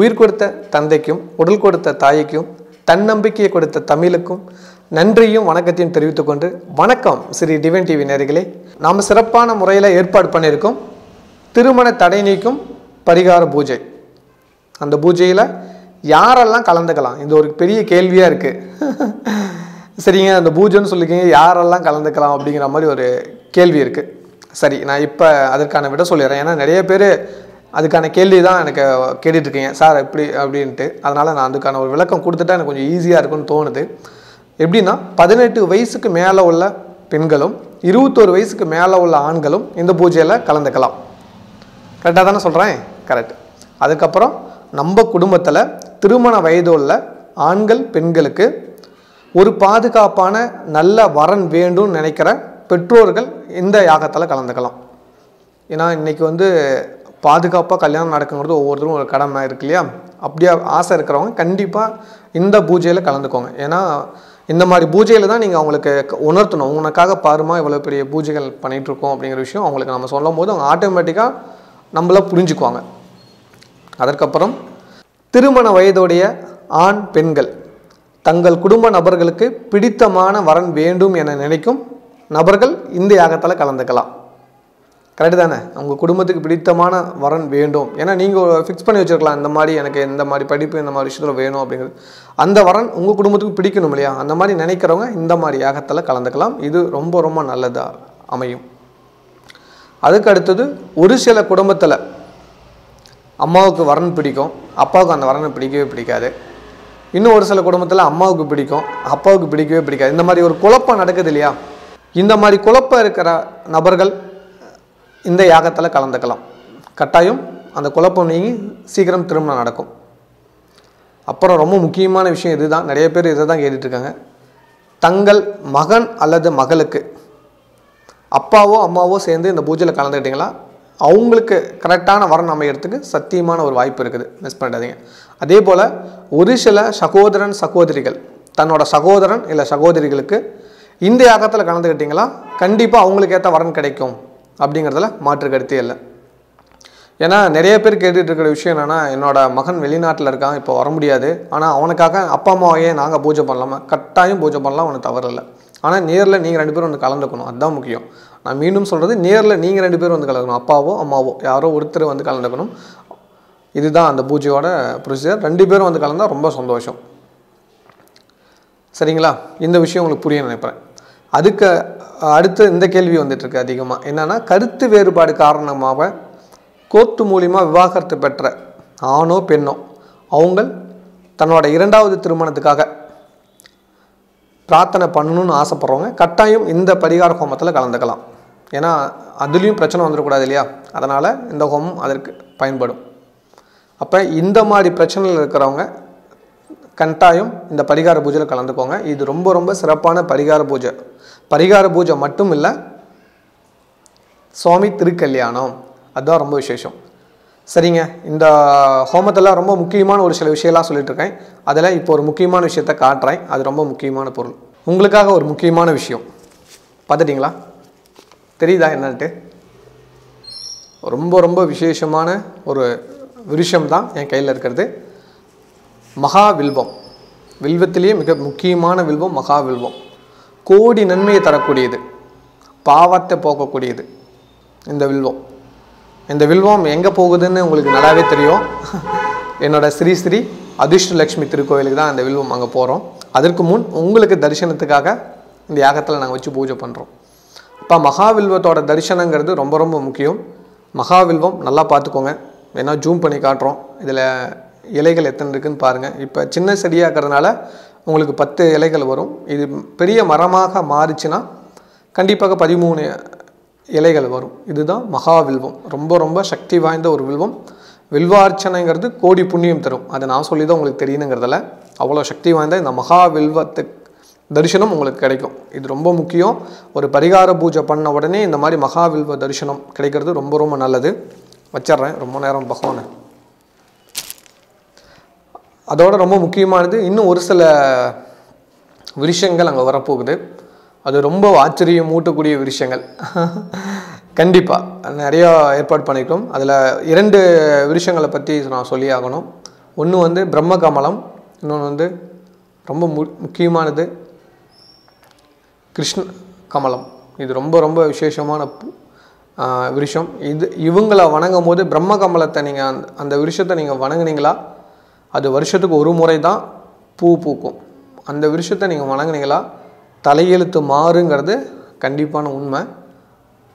உயிர் கொடுத்த தந்தைக்கும் உடல் கொடுத்த தாய்க்கும் தன்னம்பிக்கையை கொடுத்த தமிழுக்கும் நன்றியும் வணக்கத்தையும் தெரிவித்துக்கொண்டு வணக்கம் ஸ்ரீ டிவன் டிவி நேர்களே நாம் சிறப்பான முறையில் ஏற்பாடு பண்ணியிருக்கோம். திருமண தடை நீக்கும் பரிகார பூஜை. அந்த பூஜையில் யாரெல்லாம் கலந்துக்கலாம்? இது ஒரு பெரிய கேள்வியாக இருக்குது சரிங்க அந்த பூஜைன்னு சொல்லிக்கிங்க யாரெல்லாம் கலந்துக்கலாம் அப்படிங்கிற மாதிரி ஒரு கேள்வி இருக்குது சரி நான் இப்போ அதற்கான விட சொல்லிடுறேன். ஏன்னா நிறைய பேர் அதுக்கான கேள்வி தான் எனக்கு கேட்டுட்ருக்கீங்க. சார் எப்படி அப்படின்ட்டு. அதனால் நான் அதுக்கான ஒரு விளக்கம் கொடுத்துட்டா எனக்கு கொஞ்சம் ஈஸியாக இருக்கும்னு தோணுது. எப்படின்னா பதினெட்டு வயசுக்கு மேலே உள்ள பெண்களும் இருபத்தோரு வயசுக்கு மேலே உள்ள ஆண்களும் இந்த பூஜையில் கலந்துக்கலாம். கரெக்டாக தானே சொல்கிறேன் கரெக்ட் அதுக்கப்புறம் நம்ம குடும்பத்தில் திருமண வயது உள்ள ஆண்கள் பெண்களுக்கு ஒரு பாதுகாப்பான நல்ல வரன் வேண்டும்னு நினைக்கிற பெற்றோர்கள் இந்த யாகத்தில் கலந்துக்கலாம். ஏன்னா இன்றைக்கி வந்து பாதுகாப்பாக கல்யாணம் நடக்குங்கிறது ஒவ்வொருத்தரும் ஒரு கடமை இருக்கு இல்லையா? அப்படியே ஆசை இருக்கிறவங்க கண்டிப்பாக இந்த பூஜையில் கலந்துக்கோங்க. ஏன்னா இந்த மாதிரி பூஜையில் தான் நீங்கள் அவங்களுக்கு க- உணர்த்தணும். உனக்காக பாருமா இவ்வளோ பெரிய பூஜைகள் பண்ணிகிட்ருக்கோம் அப்படிங்கிற விஷயம் அவங்களுக்கு நம்ம சொல்லும் போது அவங்க ஆட்டோமேட்டிக்காக நம்மள புரிஞ்சுக்குவாங்க. அதற்கப்புறம் திருமண வயதுடைய ஆண் பெண்கள். தங்கள் குடும்ப நபர்களுக்கு பிடித்தமான வரன் வேண்டும் என நினைக்கும் நபர்கள் இந்த யாகத்தில் கலந்துக்கலாம். கரெக்டு தானே? உங்கள் குடும்பத்துக்கு பிடித்தமான வரன் வேண்டும். ஏன்னா நீங்கள் ஃபிக்ஸ் பண்ணி வச்சிருக்கலாம். இந்த மாதிரி எனக்கு இந்த மாதிரி படிப்பு இந்த மாதிரி விஷயத்தில் வேணும் அப்படிங்கிறது. அந்த வரன் உங்கள் குடும்பத்துக்கு பிடிக்கணும் இல்லையா? அந்த மாதிரி நினைக்கிறவங்க இந்த மாதிரி யாகத்தில் கலந்துக்கலாம். இது ரொம்ப ரொம்ப நல்லதாக அமையும். அதுக்கு அடுத்தது ஒரு சில குடும்பத்தில் அம்மாவுக்கு வரன் பிடிக்கும். அப்பாவுக்கு அந்த வரனை பிடிக்கவே பிடிக்காது. இன்னும் ஒரு சில குடும்பத்தில் அம்மாவுக்கு பிடிக்கும். அப்பாவுக்கு பிடிக்கவே பிடிக்காது. இந்த மாதிரி ஒரு குழப்பம் நடக்குது இல்லையா? இந்த மாதிரி குழப்பம் இருக்கிற நபர்கள் இந்த யாகத்தில் கலந்துக்கலாம். கட்டாயம் அந்த குழப்பம் நீங்கி சீக்கிரம் திருமணம் நடக்கும். அப்புறம் ரொம்ப முக்கியமான விஷயம் இதுதான். நிறைய பேர் இதை தான் கேட்டுட்ருக்காங்க தங்கள் மகன் அல்லது மகளுக்கு அப்பாவோ அம்மாவோ சேர்ந்து இந்த பூஜையில் கலந்துக்கிட்டிங்களா? அவங்களுக்கு கரெக்டான வரன் அமையறதுக்கு சத்தியமான ஒரு வாய்ப்பு இருக்குது. மிஸ் பண்ணிடாதீங்க. அதே போல் ஒரு சில சகோதரன் சகோதரிகள் தன்னோட சகோதரன் இல்லை சகோதரிகளுக்கு இந்த யாகத்தில் கலந்துக்கிட்டிங்களா கண்டிப்பாக அவங்களுக்கு ஏற்ற வரன் கிடைக்கும். அப்படிங்கிறதுல மாற்று கருத்தே இல்லை. ஏன்னா நிறைய பேர் கேட்டுட்டு இருக்கிற விஷயம் என்னென்னா என்னோடய மகன் வெளிநாட்டில் இருக்கான் இப்போ வர முடியாது. ஆனால் அவனுக்காக அப்பா அம்மாவையே நாங்கள் பூஜை பண்ணலாமா கட்டாயம் பூஜை பண்ணலாம் அவனுக்கு தவறில்லை ஆனால் நேரில் நீங்கள் ரெண்டு பேரும் வந்து கலந்துக்கணும். அதுதான் முக்கியம். நான் மீண்டும் சொல்கிறது நேரில் நீங்கள் ரெண்டு பேரும் வந்து கலந்துக்கணும். அப்பாவோ அம்மாவோ யாரோ ஒருத்தர் வந்து கலந்துக்கணும். இதுதான் அந்த பூஜையோட ப்ரொசீஜர் ரெண்டு பேரும் வந்து கலந்தால் ரொம்ப சந்தோஷம். சரிங்களா? இந்த விஷயம் உங்களுக்கு புரிய நினைப்பேன். அதுக்கு அடுத்து இந்த கேள்வி வந்துட்டுருக்கு அதிகமாக என்னென்னா கருத்து வேறுபாடு காரணமாக கோர்ட்டு மூலிமா விவாகரத்து பெற்ற ஆணோ பெண்ணோ அவங்க தன்னோட இரண்டாவது திருமணத்துக்காக பிரார்த்தனை பண்ணணும்னு ஆசைப்பட்றவங்க கட்டாயம் இந்த பரிகார ஹோமத்தில் கலந்துக்கலாம். ஏன்னா அதுலேயும் பிரச்சனை வந்துடக்கூடாது இல்லையா? அதனால் இந்த ஹோமம் அதற்கு பயன்படும். அப்போ இந்த மாதிரி பிரச்சனையில் இருக்கிறவங்க கட்டாயம் இந்த பரிகார பூஜையில் கலந்துக்கோங்க. இது ரொம்ப ரொம்ப சிறப்பான பரிகார பூஜை. பரிகார பூஜை மட்டும் இல்லை சுவாமி திருக்கல்யாணம். அதுதான் ரொம்ப விசேஷம். சரிங்க. இந்த ஹோமத்தில் ரொம்ப முக்கியமான ஒரு சில விஷயம்லாம் சொல்லிட்டுருக்கேன் அதில் இப்போ ஒரு முக்கியமான விஷயத்த காட்டுறேன். அது ரொம்ப முக்கியமான பொருள். உங்களுக்காக ஒரு முக்கியமான விஷயம். பார்த்துட்டிங்களா? தெரியுதா என்னன்ட்டு? ரொம்ப ரொம்ப விசேஷமான ஒரு விருஷம் தான் என் கையில் இருக்கிறது. மகா வில்வம் வில்வத்திலேயே மிக முக்கியமான வில்வம் மகா வில்வம் கோடி நன்மையை தரக்கூடியது. பாவத்தை போக்கக்கூடியது இந்த வில்வம். இந்த வில்வம் எங்கே போகுதுன்னு உங்களுக்கு நல்லாவே தெரியும். என்னோட ஸ்ரீ ஸ்ரீ அதிர்ஷ்டலக்ஷ்மி திருக்கோயிலுக்கு தான் அந்த வில்வம் அங்கே போகிறோம் அதற்கு முன் உங்களுக்கு தரிசனத்துக்காக இந்த யாகத்தில் நாங்கள் வச்சு பூஜை பண்ணுறோம் இப்போ மகாவில்வத்தோட தரிசனங்கிறது ரொம்ப ரொம்ப முக்கியம். மகாவில்வம் நல்லா பார்த்துக்கோங்க. வேணால் ஜூம் பண்ணி காட்டுறோம். இதில் இலைகள் எத்தனை இருக்குதுன்னு பாருங்கள் இப்போ சின்ன செடியாக இருக்கிறதுனால உங்களுக்கு பத்து இலைகள் வரும். இது பெரிய மரமாக மாறிச்சுன்னா கண்டிப்பாக பதிமூணு இலைகள் வரும். இதுதான் மகா வில்வம். ரொம்ப ரொம்ப சக்தி வாய்ந்த ஒரு வில்வம். வில்வார்ச்சனைங்கிறது கோடி புண்ணியம் தரும். அதை நான் சொல்லி தான் உங்களுக்கு தெரியணுங்கிறதுல. அவ்வளோ சக்தி வாய்ந்த இந்த மகா வில்வத்து தரிசனம் உங்களுக்கு கிடைக்கும். இது ரொம்ப முக்கியம். ஒரு பரிகார பூஜை பண்ண உடனே இந்த மாதிரி மகாவில்வ தரிசனம் கிடைக்கிறது ரொம்ப ரொம்ப நல்லது. வச்சிடுறேன். ரொம்ப நேரம் பகவானை. அதோட ரொம்ப முக்கியமானது இன்னும் ஒரு சில விஷயங்கள் அங்கே வரப்போகுது. அது ரொம்ப ஆச்சரியம் ஊட்டக்கூடிய விஷயங்கள் கண்டிப்பாக நிறையா ஏற்பாடு பண்ணியிருக்கோம் அதில் இரண்டு விஷயங்களை பற்றி நான் சொல்லி ஆகணும். ஒன்று வந்து பிரம்ம கமலம் இன்னொன்று வந்து ரொம்ப மு முக்கியமானது கிருஷ்ண கமலம். இது ரொம்ப ரொம்ப விசேஷமான பூ விருஷம். இது இவங்களை வணங்கும் போது பிரம்ம கமலத்தை நீங்கள் அந்த அந்த விருஷத்தை நீங்கள் வணங்குனீங்களா? அது வருஷத்துக்கு ஒரு முறை தான் பூ பூக்கும். அந்த விருஷத்தை நீங்கள் வணங்குனீங்களா? தலையெழுத்து மாறுங்கிறது கண்டிப்பான உண்மை.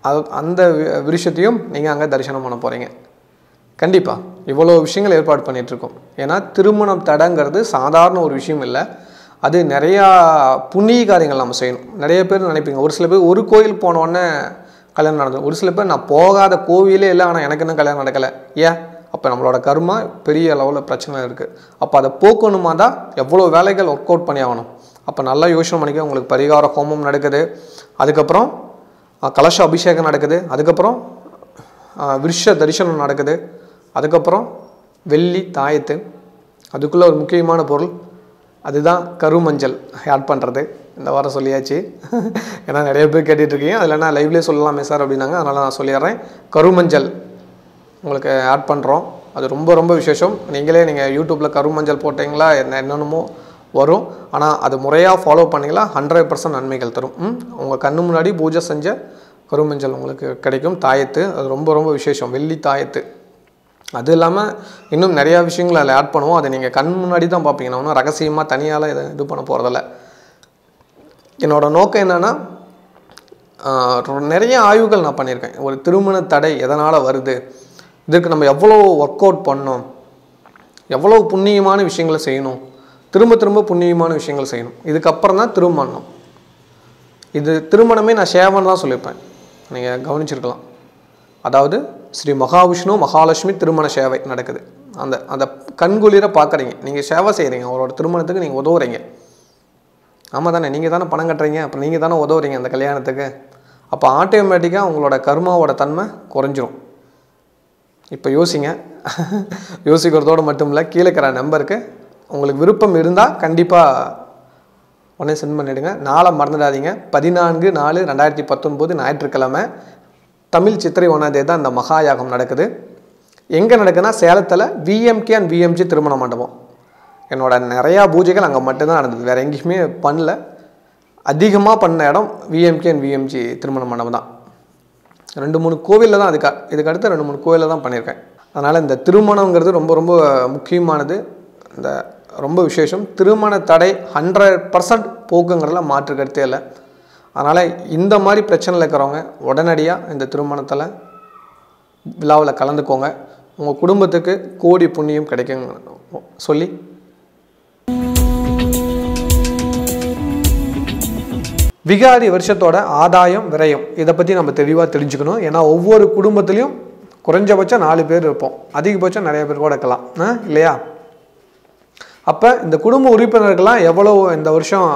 அது அந்த வி- விருஷத்தையும் நீங்கள் அங்கே தரிசனம் பண்ண போகிறீங்க கண்டிப்பாக இவ்வளோ விஷயங்கள் ஏற்பாடு பண்ணிகிட்ருக்கோம் ஏன்னா திருமணம் தடங்கிறது சாதாரண ஒரு விஷயம் இல்லை. அது நிறையா புண்ணிய காரியங்கள் நம்ம செய்யணும். நிறைய பேர் நினைப்பீங்க ஒரு சில பேர் ஒரு கோயில் போனோடனே கல்யாணம் நடந்தது. ஒரு சில பேர் நான் போகாத கோவிலே இல்லை ஆனால் எனக்கு இன்னும் கல்யாணம் நடக்கலை. ஏன்? அப்போ நம்மளோட கர்மா பெரிய லெவலில் பிரச்சனை இருக்குது அப்போ அதை போக்கணுமா தான் எவ்வளோ வேலைகள் ஒர்க் அவுட் பண்ணி ஆகணும். அப்போ நல்லா யோசனை பண்ணிக்க உங்களுக்கு பரிகார ஹோமம் நடக்குது. அதுக்கப்புறம் கலச அபிஷேகம் நடக்குது. அதுக்கப்புறம் விருஷ தரிசனம் நடக்குது. அதுக்கப்புறம் வெள்ளி தாயத்து. அதுக்குள்ளே ஒரு முக்கியமான பொருள். அதுதான் கருமஞ்சள் ஆட் பண்ணுறது இந்த வாரம் சொல்லியாச்சு. ஏன்னா நிறைய பேர் கேட்டுட்ருக்கீங்க அதில் நான் லைவ்லேயே சொல்லலாமே சார் அப்படின்னாங்க. அதனால் நான் சொல்லிடுறேன். கருமஞ்சள். உங்களுக்கு ஆட் பண்ணுறோம் அது ரொம்ப ரொம்ப விசேஷம். நீங்களே நீங்கள் யூடியூப்பில் கருமஞ்சள் போட்டிங்களா என்ன என்னென்னமோ வரும். ஆனால் அது முறையாக ஃபாலோ பண்ணிங்களா ஹண்ட்ரட் பர்சன்ட் நன்மைகள் தரும். உங்கள் கண்ணு முன்னாடி பூஜை செஞ்ச கருமஞ்சள் உங்களுக்கு கிடைக்கும். தாயத்து அது ரொம்ப ரொம்ப விசேஷம். வெள்ளி தாயத்து. அது இல்லாமல் இன்னும் நிறையா விஷயங்கள் அதில் ஆட் பண்ணுவோம். அதை நீங்கள் கண் முன்னாடி தான் பார்ப்பீங்க. நான் ஒன்றும் ரகசியமாக தனியால் இதை இது பண்ண போகிறதில்ல என்னோடய நோக்கம் என்னென்னா நிறைய ஆய்வுகள் நான் பண்ணியிருக்கேன். ஒரு திருமண தடை எதனால் வருது? இதுக்கு நம்ம எவ்வளோ ஒர்க் அவுட் பண்ணோம்? எவ்வளோ புண்ணியமான விஷயங்களை செய்யணும்? திரும்ப திரும்ப புண்ணியமான விஷயங்கள் செய்யணும். இதுக்கப்புறம் தான் திருமணம். இது திருமணமே நான் சேவன் தான் சொல்லியிருப்பேன். நீங்கள் கவனிச்சிருக்கலாம். அதாவது ஸ்ரீ மகாவிஷ்ணு மகாலட்சுமி திருமண சேவை நடக்குது. அந்த அந்த கண்குளிர பார்க்குறீங்க நீங்கள் சேவை செய்கிறீங்க அவரோட திருமணத்துக்கு நீங்கள் உதவுறீங்க. ஆமாம் தானே. நீங்கள் தானே பணம் கட்டுறீங்க. அப்போ நீங்கள் தானே உதவுறீங்க அந்த கல்யாணத்துக்கு. அப்போ ஆட்டோமேட்டிக்காக உங்களோட கர்மாவோட தன்மை குறைஞ்சிரும். இப்போ யோசிங்க. யோசிக்கிறதோடு மட்டும் இல்லை கீழே இருக்கிற நம்பருக்கு உங்களுக்கு விருப்பம் இருந்தால் கண்டிப்பாக உடனே சென்ட் பண்ணிவிடுங்க நாளை மறந்துடாதீங்க. பதினான்கு நாலு ரெண்டாயிரத்தி பத்தொன்பது ஞாயிற்றுக்கிழமை தமிழ் சித்திரை ஒன்றாந்தே தான் இந்த மகாயாகம் நடக்குது. எங்கே நடக்குதுன்னா சேலத்தில் விஎம்கே அண்ட் விஎம்ஜி திருமண மண்டபம். என்னோட நிறையா பூஜைகள் அங்கே மட்டும்தான் நடந்தது. வேறு எங்கேயுமே பண்ணல. அதிகமாக பண்ண இடம் விஎம்கே அண்ட் விஎம்ஜி திருமண மண்டபம் தான். ரெண்டு மூணு கோவிலில் தான் அதுக்கு இதுக்கு அடுத்து ரெண்டு மூணு கோவிலில் தான் பண்ணியிருக்கேன். அதனால் இந்த திருமணங்கிறது ரொம்ப ரொம்ப முக்கியமானது. இந்த ரொம்ப விசேஷம். திருமண தடை ஹண்ட்ரட் பர்சன்ட் போக்குங்கிறதுல மாற்று கருத்தே இல்லை. அதனால் இந்த மாதிரி பிரச்சனையில் இருக்கிறவங்க உடனடியாக இந்த திருமணத்தில் விழாவில் கலந்துக்கோங்க. உங்கள் குடும்பத்துக்கு கோடி புண்ணியம் கிடைக்குங்க சொல்லி விகாரி வருஷத்தோட ஆதாயம் விரயம். இதை பற்றி நம்ம தெளிவாக தெரிஞ்சுக்கணும். ஏன்னா ஒவ்வொரு குடும்பத்துலேயும் குறைஞ்சபட்சம் நாலு பேர் இருப்போம். அதிகபட்சம் நிறைய பேர் கூட இருக்கலாம். இல்லையா? அப்போ இந்த குடும்ப உறுப்பினர்கள்லாம் எவ்வளோ இந்த வருஷம்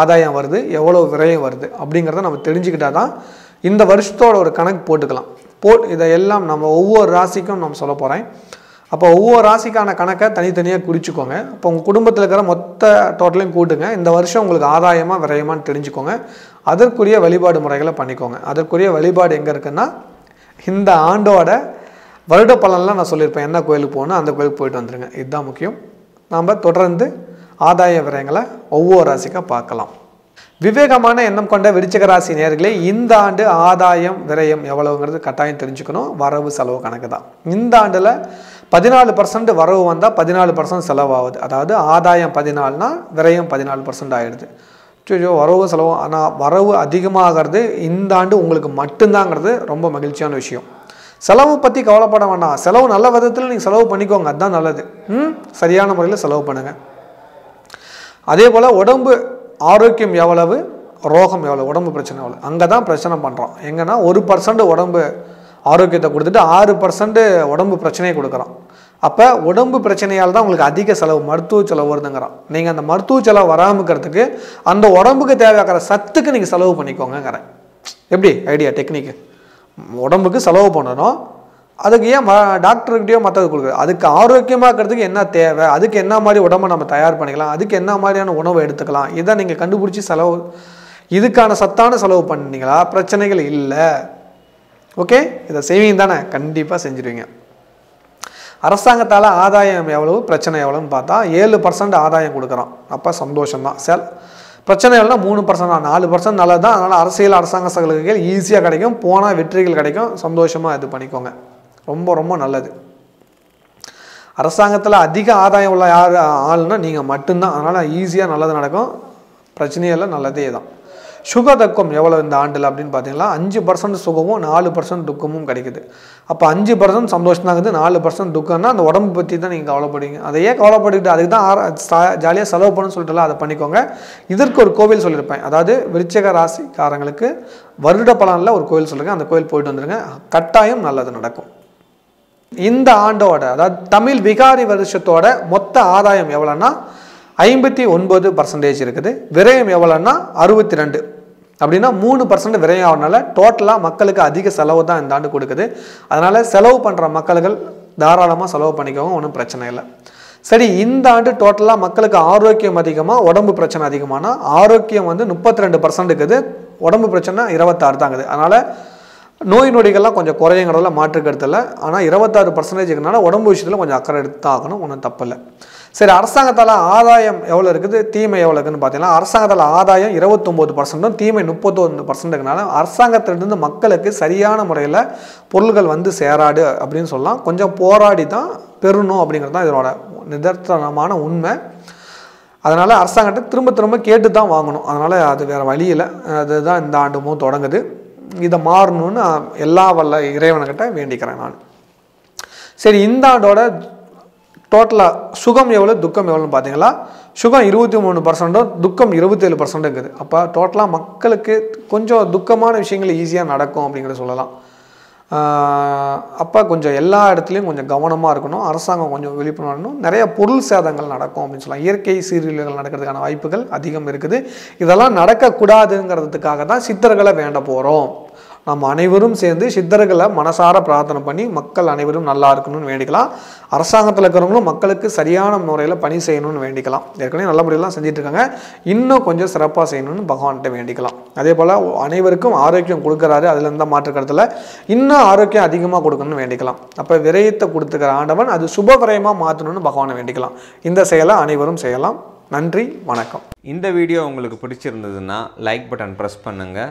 ஆதாயம் வருது எவ்வளோ விரயம் வருது அப்படிங்கிறத நம்ம தெரிஞ்சுக்கிட்டா தான் இந்த வருஷத்தோட ஒரு கணக்கு போட்டுக்கலாம். போட் இதை எல்லாம் நம்ம ஒவ்வொரு ராசிக்கும் நம்ம சொல்ல போகிறேன் அப்போ ஒவ்வொரு ராசிக்கான கணக்கை தனித்தனியாக குறிச்சிக்கோங்க. அப்போ உங்கள் குடும்பத்தில் இருக்கிற மொத்த டோட்டலையும் கூட்டுங்க. இந்த வருஷம் உங்களுக்கு ஆதாயமாக விரயமானு தெரிஞ்சுக்கோங்க. அதற்குரிய வழிபாடு முறைகளை பண்ணிக்கோங்க. அதற்குரிய வழிபாடு எங்கே இருக்குன்னா இந்த ஆண்டோட வருட பலன்லாம் நான் சொல்லியிருப்பேன். என்ன கோயிலுக்கு போகணும் அந்த கோயிலுக்கு போயிட்டு வந்துடுங்க இதுதான் முக்கியம். நாம் தொடர்ந்து ஆதாய விரயங்களை ஒவ்வொரு ராசிக்காக பார்க்கலாம். விவேகமான எண்ணம் கொண்ட விருச்சிக ராசி நேர்களே இந்த ஆண்டு ஆதாயம் விரயம் எவ்வளவுங்கிறது கட்டாயம் தெரிஞ்சுக்கணும். வரவு செலவு கணக்கு தான். இந்த ஆண்டில் பதினாலு பர்சன்ட் வரவு வந்தால் பதினாலு பர்சன்ட் செலவாகுது. அதாவது ஆதாயம் பதினாலுனா விரயம் பதினாலு பர்சன்ட் ஆகிடுது ஐயோ வரவு செலவு ஆனால் வரவு அதிகமாகிறது இந்த ஆண்டு உங்களுக்கு மட்டும்தாங்கிறது ரொம்ப மகிழ்ச்சியான விஷயம். செலவு பற்றி கவலைப்பட வேண்டாம் செலவு நல்ல விதத்தில் நீங்கள் செலவு பண்ணிக்கோங்க. அதுதான் நல்லது. ம்? சரியான முறையில் செலவு பண்ணுங்கள் அதே போல் உடம்பு ஆரோக்கியம் எவ்வளவு? ரோகம் எவ்வளவு? உடம்பு பிரச்சனை எவ்வளோ அங்கே தான் பிரச்சனை பண்ணுறோம் எங்கன்னா ஒரு பர்சன்ட் உடம்பு ஆரோக்கியத்தை கொடுத்துட்டு ஆறு பர்சன்ட் உடம்பு பிரச்சனையை கொடுக்குறோம் அப்போ உடம்பு பிரச்சனையால் தான் உங்களுக்கு அதிக செலவு மருத்துவ செலவு வருதுங்கிறான். நீங்கள் அந்த மருத்துவ செலவு வராமக்கிறதுக்கு அந்த உடம்புக்கு தேவையாக்கிற சத்துக்கு நீங்கள் செலவு பண்ணிக்கோங்கங்கிறேன். எப்படி? Idea technique. உடம்புக்கு செலவு பண்ணணும். அதுக்கு ஏன் ம டாக்டர்கிட்டயோ மற்றது கொடுக்குறது? அதுக்கு ஆரோக்கியமாக இருக்கிறதுக்கு என்ன தேவை? அதுக்கு என்ன மாதிரி உடம்பை நம்ம தயார் பண்ணிக்கலாம்? அதுக்கு என்ன மாதிரியான உணவை எடுத்துக்கலாம்? இதை நீங்கள் கண்டுபிடிச்சி செலவு இதுக்கான சத்தான செலவு பண்ணீங்களா பிரச்சனைகள் இல்லை. ஓகே? இதை செய்வீங்க தானே? கண்டிப்பாக செஞ்சுருவீங்க. அரசாங்கத்தால் ஆதாயம் எவ்வளவு? பிரச்சனை எவ்வளோன்னு பார்த்தா ஏழு பர்சன்ட் ஆதாயம் கொடுக்குறோம் அப்போ சந்தோஷம்தான். சார். பிரச்சனை எவ்வளோ மூணு பர்சன்ட் தான். நாலு பர்சன்ட் நல்லது தான் அதனால் அரசியல் அரசாங்க சலுகைகள் ஈஸியாக கிடைக்கும். போனால் வெற்றிகள் கிடைக்கும். சந்தோஷமாக இது பண்ணிக்கோங்க. ரொம்ப ரொம்ப நல்லது. அரசாங்கத்தில் அதிக ஆதாயம் உள்ள யார் ஆளுன்னா நீங்கள் மட்டும்தான். அதனால் ஈஸியாக நல்லது நடக்கும். பிரச்சனையெல்லாம் இல்லை நல்லதே தான். சுகதக்கம் எவ்வளோ இந்த ஆண்டில் அப்படின்னு பார்த்தீங்கன்னா அஞ்சு பர்சன்ட் சுகமும் நாலு பர்சன்ட் துக்கமும் கிடைக்குது. அப்போ அஞ்சு பர்சன்ட் சந்தோஷம் தான் இருக்குது நாலு பர்சன்ட் துக்கம்னா அந்த உடம்பு பற்றி தான் நீங்கள் கவலைப்படுவீங்க. அதையே கவலைப்பட்டுக்கிட்டு அதுக்கு தான் ஜாலியாக செலவு பண்ணணும்னு சொல்லிட்டுலாம் அதை பண்ணிக்கோங்க. இதற்கு ஒரு கோவில் சொல்லியிருப்பேன். அதாவது விருச்சக ராசிக்காரங்களுக்கு வருட பலனில் ஒரு கோவில் சொல்லியிருக்கேன் அந்த கோவில் போயிட்டு வந்துருங்க. கட்டாயம் நல்லது நடக்கும். இந்த ஆண்டோட அதாவது தமிழ் விகாரி வருஷத்தோட மொத்த ஆதாயம் எவ்வளோன்னா ஐம்பத்தி ஒன்பது பர்சன்டேஜ் இருக்குது. விரயம் எவ்வளோன்னா அறுபத்தி ரெண்டு. அப்படின்னா மூணு பர்சன்ட் விரயம் ஆகிறனால டோட்டலாக மக்களுக்கு அதிக செலவு தான் இந்த ஆண்டு கொடுக்குது. அதனால் செலவு பண்ணுற மக்கள்கள் தாராளமாக செலவு பண்ணிக்கவும் ஒன்றும் பிரச்சனை இல்லை. சரி இந்த ஆண்டு டோட்டலாக மக்களுக்கு ஆரோக்கியம் அதிகமாக உடம்பு பிரச்சனை அதிகமானால் ஆரோக்கியம் வந்து முப்பத்தி ரெண்டு பர்சன்ட் இருக்குது உடம்பு பிரச்சனை இருபத்தாறு தாங்குது அதனால் நோய் நொடிகள்லாம் கொஞ்சம் குறையுங்கிறதுல மாற்று கருத்து ஆனால் இருபத்தாறு பர்சன்டேஜுக்குனால உடம்பு விஷயத்தில் கொஞ்சம் அக்கறை எடுத்து ஆகணும் ஒன்றும் தப்பில்லை சரி அரசாங்கத்தால் ஆதாயம் எவ்வளோ இருக்குது? தீமை எவ்வளோ இருக்குன்னு பார்த்தீங்கன்னா அரசாங்கத்தால் ஆதாயம் இருபத்தொம்போது பர்சன்ட்டும் தீமை முப்பத்தொன்று பர்சன்ட்டுக்குனால அரசாங்கத்திலிருந்து மக்களுக்கு சரியான முறையில் பொருள்கள் வந்து சேராடு அப்படின்னு சொல்லலாம். கொஞ்சம் போராடி தான் பெறணும் அப்படிங்கிறது தான் இதனோட நிதர்த்தனமான உண்மை. அதனால் அரசாங்கத்தை திரும்ப திரும்ப கேட்டு தான் வாங்கணும். அதனால் அது வேறு வழியில் அதுதான் இந்த ஆண்டுமும் தொடங்குது. இதை மாறணும்னு எல்லா வல்ல இறைவன்கிட்ட வேண்டிக்கிறேன் நான். சரி இந்த ஆண்டோட டோட்டலாக சுகம் எவ்வளோ துக்கம் எவ்வளோன்னு பார்த்தீங்களா? சுகம் இருபத்தி மூணு பர்சன்ட்டும் துக்கம் இருபத்தேழு பர்சன்ட்டும் இருக்குது. அப்போ டோட்டலாக மக்களுக்கு கொஞ்சம் துக்கமான விஷயங்கள் ஈஸியாக நடக்கும் அப்படிங்கிறத சொல்லலாம். அப்போ கொஞ்சம் எல்லா இடத்துலையும் கொஞ்சம் கவனமாக இருக்கணும். அரசாங்கம் கொஞ்சம் விழிப்புணர்வு நிறைய பொருள் சேதங்கள் நடக்கும் அப்படின்னு சொல்லலாம். இயற்கை சீரியல்கள் நடக்கிறதுக்கான வாய்ப்புகள் அதிகம் இருக்குது. இதெல்லாம் நடக்கக்கூடாதுங்கிறதுக்காக தான் சித்தர்களை வேண்ட போகிறோம் நம்ம அனைவரும் சேர்ந்து சித்தர்களை மனசார பிரார்த்தனை பண்ணி மக்கள் அனைவரும் நல்லா இருக்கணும்னு வேண்டிக்கலாம். அரசாங்கத்தில் இருக்கிறவங்களும் மக்களுக்கு சரியான முறையில் பணி செய்யணும்னு வேண்டிக்கலாம். ஏற்கனவே நல்ல முறையெல்லாம் செஞ்சிட்ருக்காங்க. இன்னும் கொஞ்சம் சிறப்பாக செய்யணும்னு பகவான்கிட்ட வேண்டிக்கலாம். அதே போல் அனைவருக்கும் ஆரோக்கியம் கொடுக்குறாரு. அதில் இருந்த மாற்று கருத்தில் இன்னும் ஆரோக்கியம் அதிகமாக கொடுக்கணும்னு வேண்டிக்கலாம். அப்போ விரயத்தை கொடுத்துக்கிற ஆண்டவன் அது சுப விரயமாக மாற்றணும்னு பகவானை வேண்டிக்கலாம். இந்த செயலை அனைவரும் செய்யலாம். நன்றி வணக்கம். இந்த வீடியோ உங்களுக்கு பிடிச்சிருந்ததுன்னா லைக் பட்டன் ப்ரெஸ் பண்ணுங்கள்